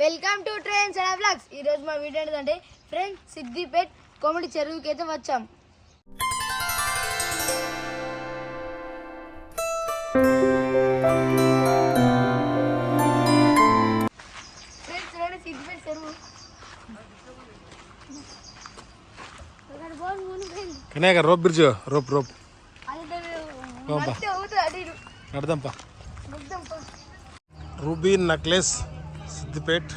Welcome to trains and blogs. ఈ రోజు మా వీడియో ఏంటంటే ఫ్రెండ్స్ సిద్దిపేట్ కామెడీ చెరువుకి అయితే వచ్చాం. ఫ్రెండ్స్ చూడండి సిద్దిపేట చెరువు. Rope bridge. Rope నడదాంపా. Ruby necklace. Siddipet.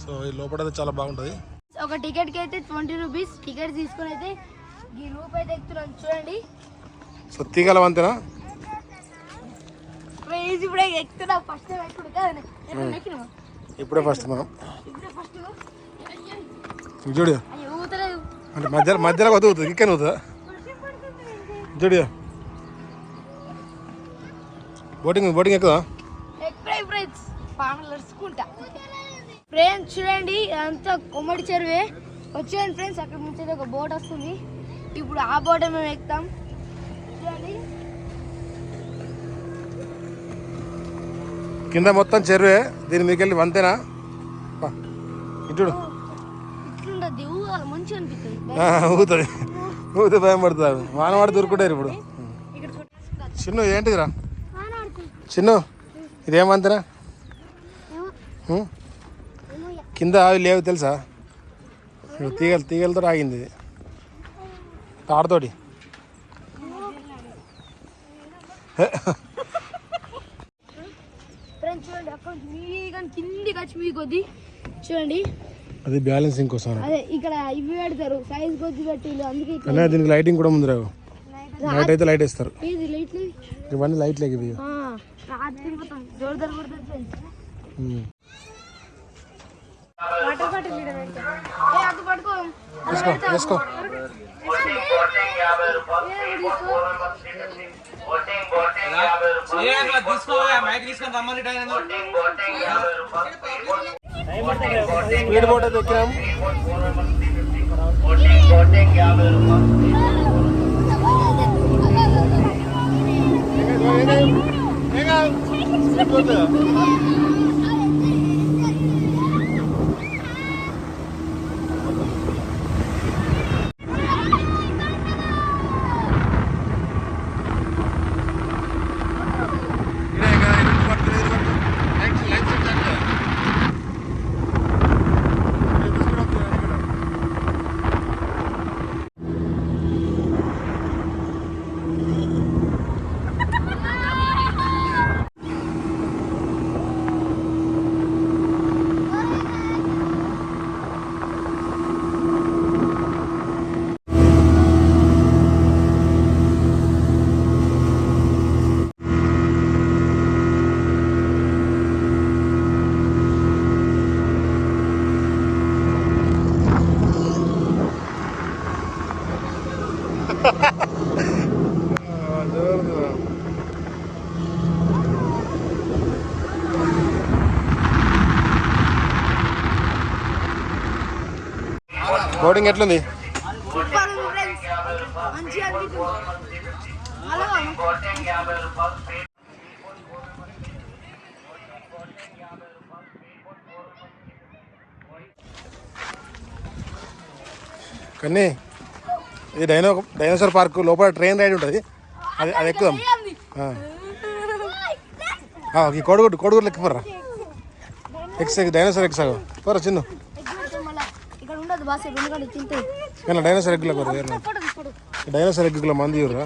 So ఈ లోపల అయితే చాలా బాగుంటుంది. ఒక టికెట్కి అయితే ట్వంటీ రూపీస్. టికెట్ తీసుకొని అయితే ఈ రూప్ అయితే ఎక్కుతున్నాను చూడండి. సో తీగల వంతెనా. ఇప్పుడే ఎక్కుతున్నా. ఫస్ట్ ఇప్పుడే ఫస్ట్ మనం. ఇప్పుడే ఫస్ట్ చూడు అంటే మధ్యలో మధ్యలో వదువుతుంది ఇక్కడ అవుతుందా చూడు బోటింగ్ బోటింగ్ ఎక్కుదా? ఎప్పుడే ఫ్రెండ్స్ పాములు నడుచుకుంటా. ఫ్రెండ్స్ చూడండి అంతా కొమ్మడి చెరువే. వచ్చేయండి ఫ్రెండ్స్ అక్కడ నుంచి ఒక బోట్ వస్తుంది. ఇప్పుడు ఆ బోట్ మేము ఎక్కుతాం. చూడండి. కింద మొత్తం చెరువే. దీని మీకు వెళ్ళి వంతేనా? ఇటు ఊగాలి మంచిగా అనిపిస్తుంది. ఊగుతుంది. ఊగితే భయం పడుతుంది వానవాడు దొరుకుంటారు ఇప్పుడు. చిన్ను ఏంటిదిరా? చిన్ను ఇదేం వంతెనా? ఉం? కింద అవి లేవు తెలుసా? తీగలు తీగలతో ఆగింది ఇది. తాడుతోటి. చూడండి అది బ్యాలెన్సింగ్ కోసం అదే ఇక్కడ ఇవి పెడతారు. సైజ్ కొద్ది పెట్టి అందుకే దీనికి లైటింగ్ కూడా ముందు రావు. నైట్ అయితే లైట్ వేస్తారు. ఏది లైట్లు? ఇవన్నీ లైట్ లేక ఇవి. రాత్రి మొత్తం జోరుదారు కొడతారు ఫ్రెండ్స్ ఉం. వాటర్ బాటిల్ ఈడ పెడతా. ఏ అటు పట్టుకో. వేసుకో వేసుకో. తీసుకోవా మైక్ తీసుకొని రమ్మని స్పీడ్ బోట్ అయితే ఎక్కినాము బోటింగ్ ఎట్లుంది సూపర్ ఉంది కానీ ఇది డైనో డైనోసార్ పార్క్ లోపల ట్రైన్ రైడ్ ఉంటుంది. అది అది ఎక్కుదాం. ఈ కోడిగుడ్డు కోడిగుడ్లు ఎక్కిపోరా ఎక్స్ డైనోసార్ ఎక్సాగు పోరా చిన్న. ఇక్కడ ఉండదు బాస్ ఎందుకంటే తింటుంది కానీ డైనోసార్ ఎగ్గులో పోరా ఏర్నా. ఫోటో ఫోటో డైనోసార్ ఎగ్గులో మంది ఇవ్వరా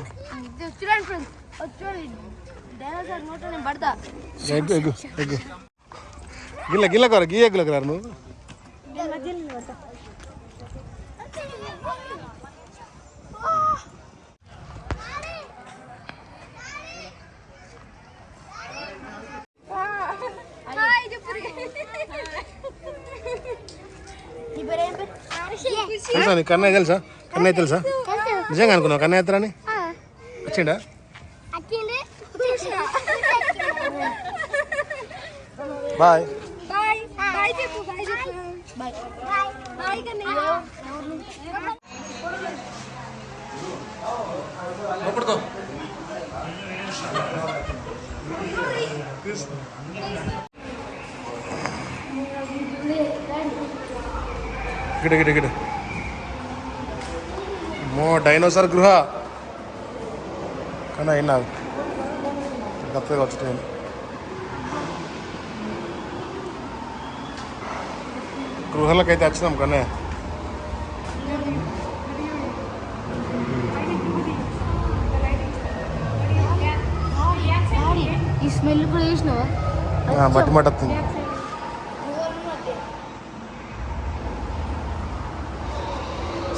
చూడండి ఫ్రెండ్స్ చూడండి డైనోసార్ నోట నేను పడతా ఎగ్గు ఎగ్గు ఎగ్గు గిల్ల గిల్ల కోరా గీ ఎగ్గులకు రా నువ్వు నేను మధ్యలో పడతా నీ పేరు ఏం పేరు? తెలుసా నీకు కన్నయ్య తెలుసా? కన్నయ్య తెలుసా? నిజంగా అనుకున్నావు? కన్నయ్య ఎత్తరని వచ్చిండా? బాయ్. బాయ్. బాయ్ చెప్పు బాయ్ చెప్పు బాయ్ బాయ్ కన్నయ్య లోపడుకో ఇక్కడ ఇక్కడ ఇక్కడ మో డైనోసార్ గృహ. కానీ అయినా గత్తగా వచ్చి గృహాలకైతే వచ్చినాం కానీ. ఈ స్మెల్ కూడా మట్టి మట్టి వస్తుంది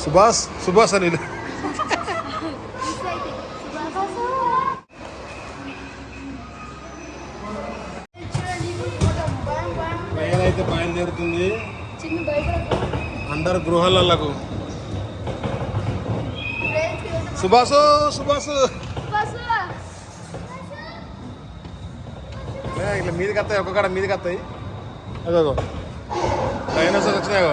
సుభాష్ సుభాష్ అని. ట్రైన్ అయితే బయలుదేరుతుంది. చిన్న అండర్ గృహాలకు సుభాష్. సుభాష్ ఇట్లా మీదకి వస్తాయి ఒక్క కాడ మీదకి వస్తాయి. అదో డైనోసార్ వచ్చినాయో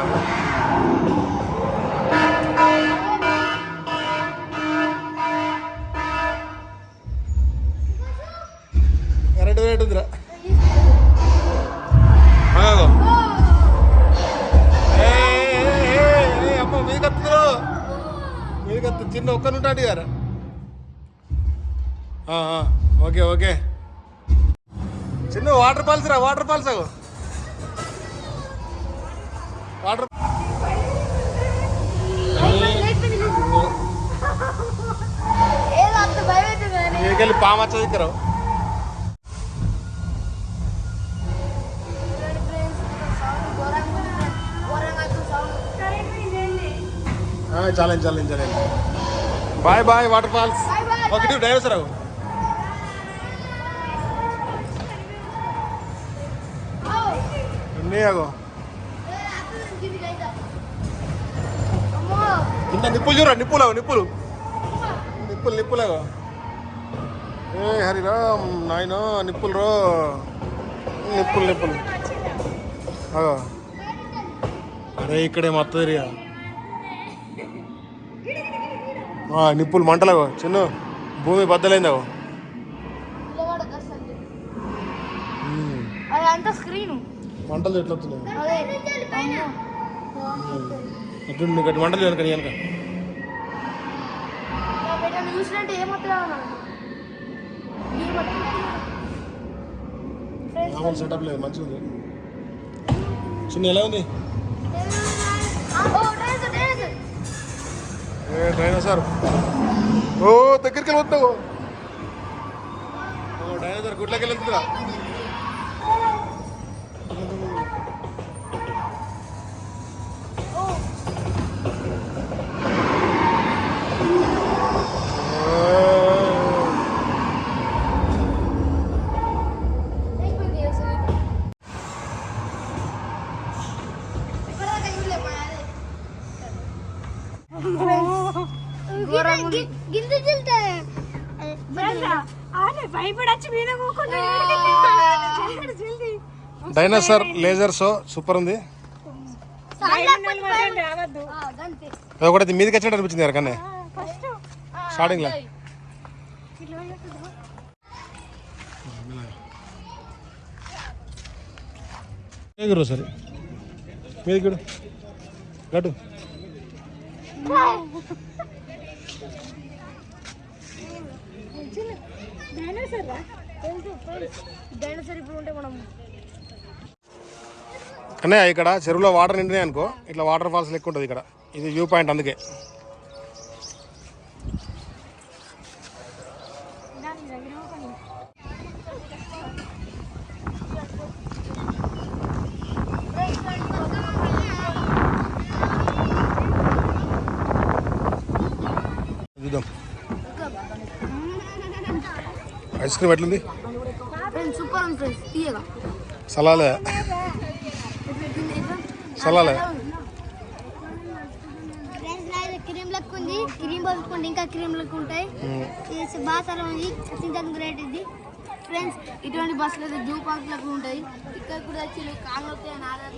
కింద ఒక్కరు ఉంటాడు గారా ఓకే ఓకే. చిన్న వాటర్ ఫాల్స్ రా వాటర్ ఫాల్స్ అగో వాటర్ ఏదో పామ చదికరావు అవుతుంది కానీ మీకెళ్ళి చాలండి చాలండి చాలండి బాయ్ బాయ్ వాటర్ ఫాల్స్ ఒకటి డైనోసర్ అవు ఉన్నాయి కింద నిప్పులు చూడ నిప్పులు నిప్పులు నిప్పులు నిప్పులేగో ఏ హరిరామ్ నాయన నిప్పులు రో నిప్పులు నిప్పులు అరే ఇక్కడే మొత్తం నిప్పులు మంటలేగో చిన్న భూమి బద్దలైందాగో మంటలు ఎట్లా. అటు నువ్వు గట్టి మంటలు వెనక వెనక. సెటప్ లేదు. మంచిగా ఉంది చిన్న ఎలా ఉంది? డైనోసార్ ఓ దగ్గరికి వెళ్ళి వస్తావు ఓ డైనోసార్ గుడ్లకి వెళ్తుందిరా గింజ మీద డైనోసార్ లేజర్ షో సూపర్ ఉంది. రావద్దు అది ఒకటి మీదకి వచ్చినట్టు అనిపించింది కదా కన్నా. ఫస్ట్. స్టార్టింగ్లో. ఎగురు సరే మీదకి చూడు గట్టు డైనోసార్ రా. డైనోసార్ ఇప్పుడు ఉంటే మనం కానీ ఇక్కడ చెరువులో వాటర్ నిండినాయి అనుకో ఇట్లా వాటర్ ఫాల్స్ లెక్క ఉంటుంది ఇక్కడ. ఇది వ్యూ పాయింట్ అందుకే దాని దగ్గర ఒక చూద్దాం ఐస్ క్రీమ్ ఎట్లుంది? సలాలే. సలాలే. క్రీమ్ లెక్క ఉంది క్రీమ్ ఇంకా క్రీమ్ లెక్క ఉంటాయి. ఇది బాగా చాలా ఉంది చింతన్ గ్రేట్ ఇది. ఫ్రెండ్స్ ఇటువంటి బస్సులు జూ పార్క్ లెక్క ఉంటాయి. ఇక్కడ కూడా వచ్చి కాళ్ళు వస్తాయి అని ఆధార్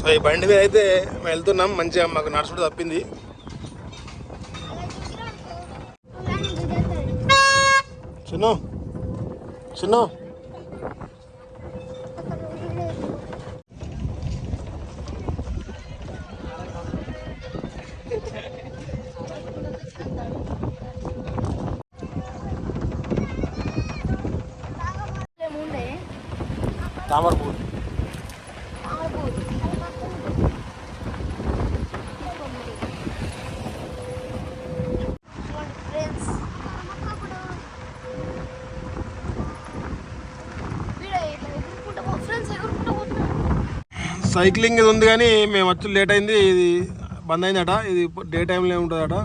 సో ఈ బండి మీద అయితే మేము వెళ్తున్నాం. మంచిగా మాకు నడుచుడు తప్పింది. చిన్న చిన్ను. ఏముండే సైక్లింగ్ ఇది ఉంది కానీ మేము వచ్చి లేట్ అయింది ఇది బంద్ అయిందట ఇది డే టైంలో ఉంటుందట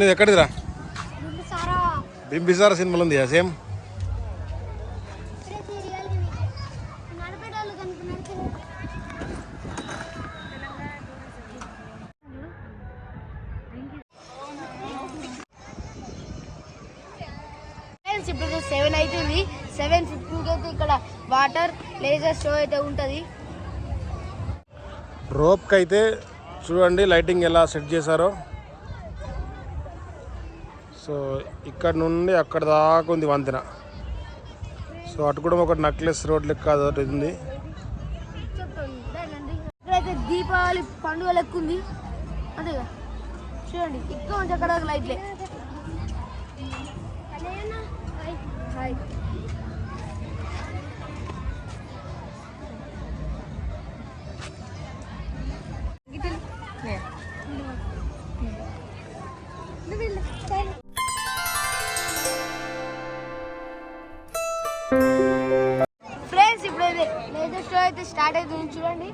చిన్నది ఎక్కడిదిరా? బింబిసార. సినిమాలు ఉంది సేమ్? ఇప్పుడు సెవెన్ అవుతుంది సెవెన్ ఫిఫ్టీన్కి అయితే ఇక్కడ వాటర్ లేజర్ షో అయితే ఉంటుంది. రోప్కి అయితే చూడండి లైటింగ్ ఎలా సెట్ చేశారో. సో ఇక్కడ నుండి అక్కడ దాకా ఉంది వంతెన. సో అటు కూడా ఒక నక్లెస్ రోడ్ లెక్క అదొకటి ఉంది. ఇక్కడైతే దీపావళి పండుగ లెక్క ఉంది. అంతేగా చూడండి ఇక్కడ నుంచి అక్కడ లైట్లే. హాయ్ ఆడేది చూడండి.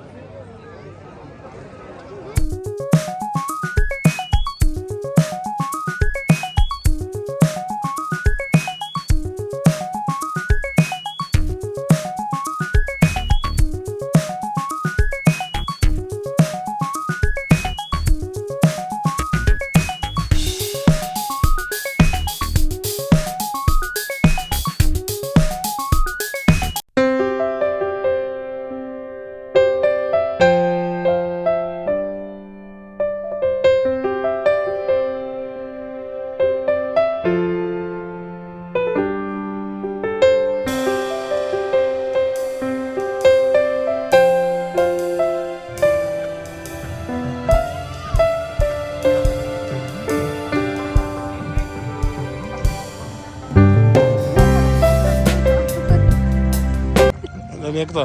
నేను ఎక్కుతా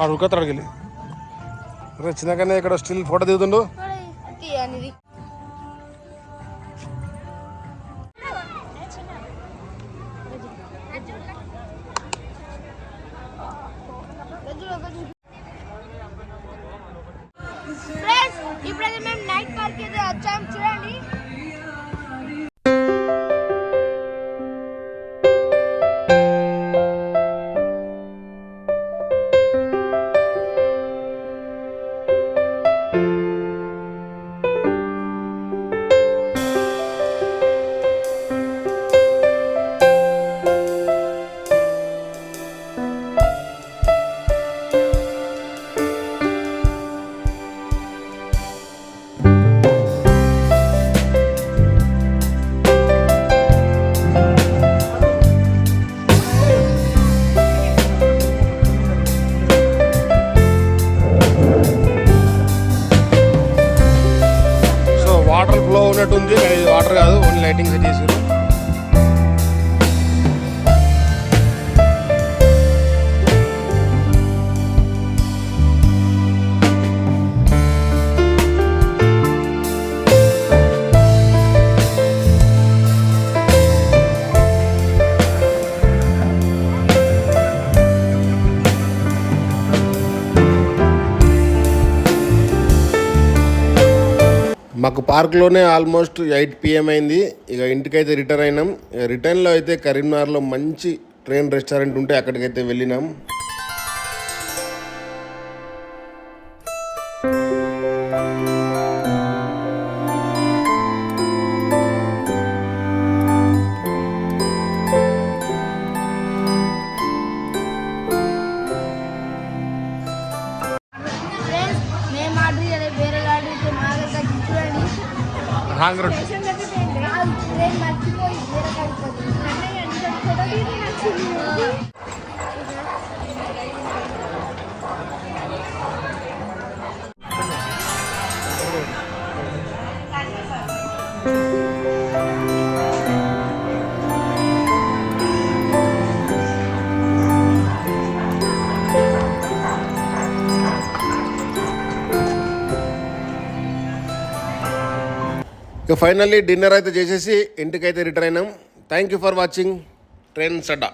ఆ ఉరుకత్తాడు వెళ్ళి అరే చిన్నగానే ఇక్కడ స్టిల్ ఫోటో దిగుతుండు. పార్క్లోనే ఆల్మోస్ట్ ఎయిట్ పిఎం అయింది. ఇక ఇంటికైతే రిటర్న్ అయినాం. ఇక రిటర్న్లో అయితే కరీంనగర్లో మంచి ట్రైన్ రెస్టారెంట్ ఉంటే అక్కడికైతే వెళ్ళినాం. ఇక ఫైనల్లీ డిన్నర్ అయితే చేసేసి ఇంటికైతే రిటర్న్ అయినాం. Thank you for watching train సడ్డా